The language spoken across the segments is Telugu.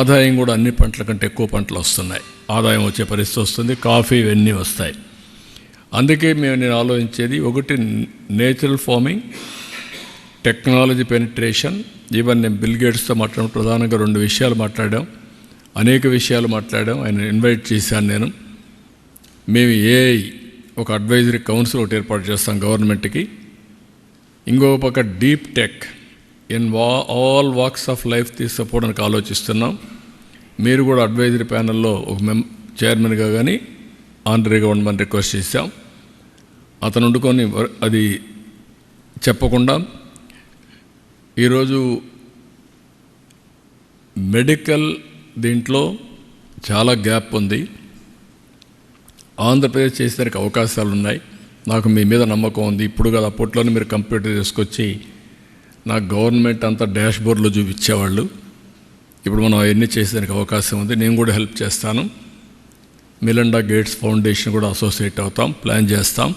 ఆదాయం కూడా అన్ని పంటల కంటే ఎక్కువ పంటలు వస్తున్నాయి. ఆదాయం వచ్చే పరిస్థితి వస్తుంది కాఫీ ఇవన్నీ వస్తాయి. అందుకే మేము నేను ఆలోచించేది ఒకటి natural farming technology penetration. Even నేను బిల్ గేట్స్తో ప్రధానంగా రెండు విషయాలు మాట్లాడాం. అనేక విషయాలు మాట్లాడాం. ఆయన ఇన్వైట్ చేశాను నేను. మేము ఏఐ ఒక అడ్వైజరీ కౌన్సిల్ ఒకటి ఏర్పాటు చేస్తాం గవర్నమెంట్కి. ఇంకొక పక్క డీప్ టెక్. ఇన్ వా ఆల్ వాక్స్ ఆఫ్ లైఫ్ తీసుకోవడానికి ఆలోచిస్తున్నాం. మీరు కూడా అడ్వైజరీ ప్యానెల్లో ఒక మెం చైర్మన్గా కానీ ఆండ్రీగా ఉండమని రిక్వెస్ట్ చేశాం. అతను వండుకొని అది చెప్పకుండా ఈరోజు మెడికల్ దీంట్లో చాలా గ్యాప్ ఉంది. ఆంధ్రప్రదేశ్ చేసేదానికి అవకాశాలు ఉన్నాయి నాకు మీ మీద నమ్మకం ఉంది. ఇప్పుడు కదా అప్పట్లోనే మీరు కంప్యూటర్ తీసుకొచ్చి నాకు గవర్నమెంట్ అంతా డాష్ బోర్డ్లో చూపించేవాళ్ళు. ఇప్పుడు మనం అవన్నీ చేసేదానికి అవకాశం ఉంది. నేను కూడా హెల్ప్ చేస్తాను. మిలండా గేట్స్ ఫౌండేషన్ కూడా అసోసియేట్ అవుతాం. ప్లాన్ చేస్తాం.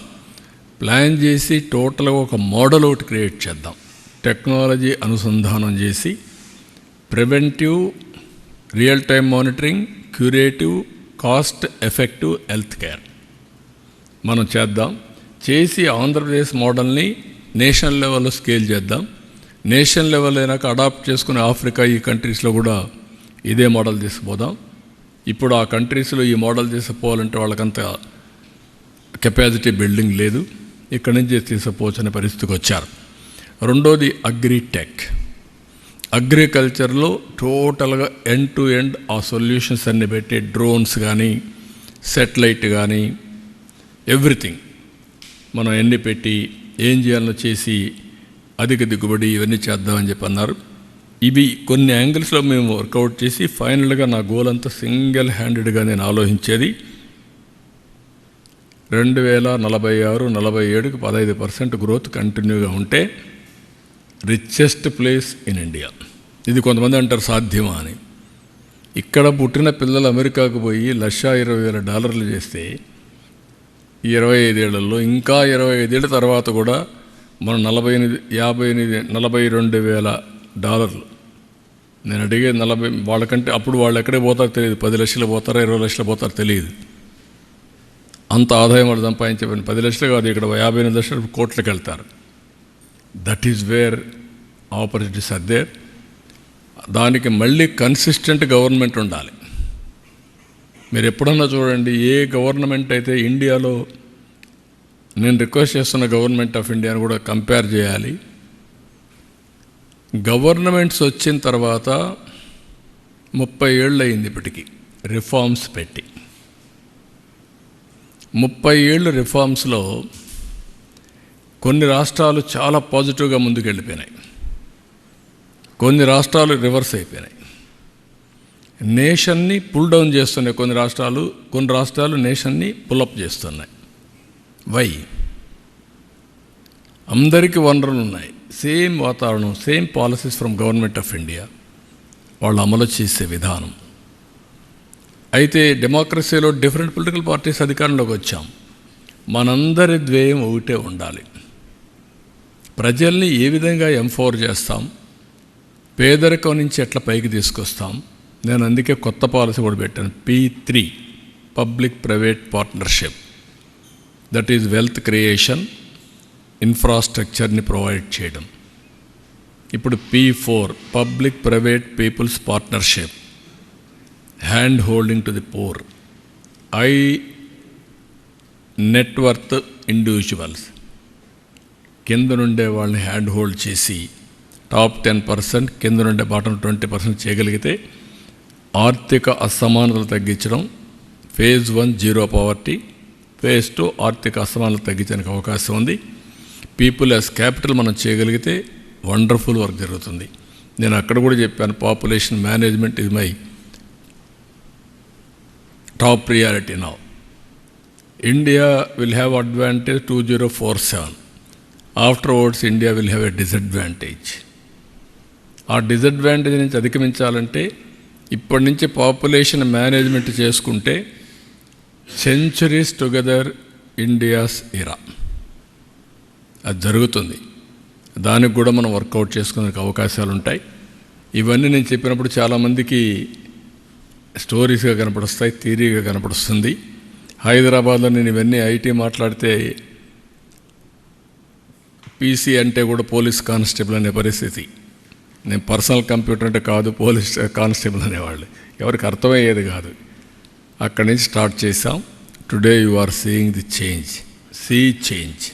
ప్లాన్ చేసి టోటల్గా ఒక మోడల్ ఒకటి క్రియేట్ చేద్దాం. టెక్నాలజీ అనుసంధానం చేసి preventive real time monitoring curative cost effective health care. మనం చేద్దాం. చేసి ఆంధ్రప్రదేశ్ మోడల్ని నేషనల్ లెవెల్లో స్కేల్ చేద్దాం. నేషన్ లెవెల్ అయినాక అడాప్ట్ చేసుకుని ఆఫ్రికా ఈ కంట్రీస్లో కూడా ఇదే మోడల్ తీసుకుపోదాం. ఇప్పుడు ఆ కంట్రీస్లో ఈ మోడల్ తీసుకుపోవాలంటే వాళ్ళకంత కెపాసిటీ బిల్డింగ్ లేదు. ఇక్కడి నుంచి తీసుకుపోవచ్చనే పరిస్థితికి వచ్చారు. రెండోది అగ్రిటెక్. అగ్రికల్చర్లో టోటల్గా ఎండ్ టు ఎండ్ ఆ సొల్యూషన్స్ అన్ని పెట్టి డ్రోన్స్ కానీ సెటిలైట్ కానీ ఎవ్రీథింగ్ మనం ఎన్ని పెట్టి ఏం చేయాలో చేసి అధిక దిగుబడి ఇవన్నీ చేద్దామని చెప్పి అన్నారు. ఇవి కొన్ని యాంగిల్స్లో మేము వర్కౌట్ చేసి ఫైనల్గా నా గోల్ అంతా సింగిల్ హ్యాండెడ్గా నేను ఆలోచించేది. రెండు వేల నలభై ఆరు నలభై ఏడుకి పదహైదు పర్సెంట్ గ్రోత్ కంటిన్యూగా ఉంటే రిచెస్ట్ ప్లేస్ ఇన్ ఇండియా ఇది కొంతమంది అంటారు సాధ్యమా అని. ఇక్కడ పుట్టిన పిల్లలు అమెరికాకు పోయి లక్ష ఇరవై వేల డాలర్లు చేస్తే ఇరవై ఐదేళ్ళలో ఇంకా ఇరవై ఐదేళ్ళ తర్వాత కూడా మనం నలభై ఎనిమిది యాభై ఎనిమిది నలభై రెండు వేల డాలర్లు. నేను అడిగే నలభై వాళ్ళకంటే అప్పుడు వాళ్ళు ఎక్కడే పోతారో తెలియదు. పది లక్షలు పోతారో ఇరవై లక్షలు పోతారో తెలియదు. అంత ఆదాయం వాళ్ళు సంపాదించే పది లక్షలు కాదు ఇక్కడ యాభై ఎనిమిది లక్షలు కోట్లకు వెళ్తారు. దట్ ఈజ్ వేర్ ఆపర్చునిటీస్ అదే దానికి మళ్ళీ కన్సిస్టెంట్ గవర్నమెంట్ ఉండాలి. మీరు ఎప్పుడన్నా చూడండి ఏ గవర్నమెంట్ అయితే ఇండియాలో నేను రిక్వెస్ట్ చేస్తున్న గవర్నమెంట్ ఆఫ్ ఇండియాని కూడా కంపేర్ చేయాలి. గవర్నమెంట్స్ వచ్చిన తర్వాత ముప్పై ఏళ్ళు అయింది ఇప్పటికి. రిఫార్మ్స్ పెట్టి. ముప్పై ఏళ్ళు రిఫార్మ్స్లో కొన్ని రాష్ట్రాలు చాలా పాజిటివ్గా ముందుకెళ్ళిపోయినాయి. కొన్ని రాష్ట్రాలు రివర్స్ అయిపోయినాయి. నేషన్ని పుల్ డౌన్ చేస్తున్నాయి కొన్ని రాష్ట్రాలు కొన్ని రాష్ట్రాలు నేషన్ని పుల్అప్ చేస్తున్నాయి. వై. అందరికీ వనరులు ఉన్నాయి. సేమ్ వాతావరణం same policies from government of India. వాళ్ళు అమలు చేసే విధానం. అయితే డెమోక్రసీలో డిఫరెంట్ పొలిటికల్ పార్టీస్ అధికారంలోకి వచ్చాం. మనందరి ద్వేయం ఒకటే ఉండాలి. ప్రజల్ని ఏ విధంగా ఎంఫోర్ చేస్తాం? పేదరికం నుంచి ఎట్లా పైకి తీసుకొస్తాం? నేను అందుకే కొత్త పాలసీ కూడా పెట్టాను. P three public private partnership. That is wealth creation ఇన్ఫ్రాస్ట్రక్చర్ని provide చేయడం. ఇప్పుడు P four public private people's partnership hand holding to the poor. High net worth individuals. కింద నుండే వాళ్ళని హ్యాండ్ హోల్డ్ చేసి టాప్ టెన్ పర్సెంట్ కింద నుండే బాటం ట్వంటీ పర్సెంట్ చేయగలిగితే ఆర్థిక అసమానతలు తగ్గించడం phase one zero poverty phase ఆర్థిక అసమానత తగ్గించడానికి అవకాశం ఉంది. పీపుల్ యాజ్ క్యాపిటల్ మనం చేయగలిగితే వండర్ఫుల్ వర్క్ జరుగుతుంది. నేను అక్కడ కూడా చెప్పాను పాపులేషన్ మేనేజ్మెంట్ ఇది my top priority now India will have advantage two zero four seven afterwards India will have a disadvantage ఆ డిసడ్వాంటేజ్ నుంచి అధిగమించాలంటే ఇప్పటి నుంచి పాపులేషన్ మేనేజ్మెంట్ చేసుకుంటే సెంచురీస్ టుగెదర్ ఇండియాస్ ఇరా అది జరుగుతుంది. దానికి కూడా మనం వర్కౌట్ చేసుకునే అవకాశాలు ఉంటాయి ఇవన్నీ నేను చెప్పినప్పుడు చాలామందికి స్టోరీస్గా కనపడుస్తాయి థీరీగా కనపడుస్తుంది. హైదరాబాద్లో నేను ఇవన్నీ ఐటీ మాట్లాడితే పీసీ అంటే కూడా పోలీస్ కానిస్టేబుల్ అనే పరిస్థితి. నేను పర్సనల్ కంప్యూటర్ అంటే కాదు పోలీస్ కానిస్టేబుల్ అనేవాళ్ళు. ఎవరికి అర్థమయ్యేది కాదు. అక్కడి నుంచి స్టార్ట్ చేసాం today you are seeing the change sea change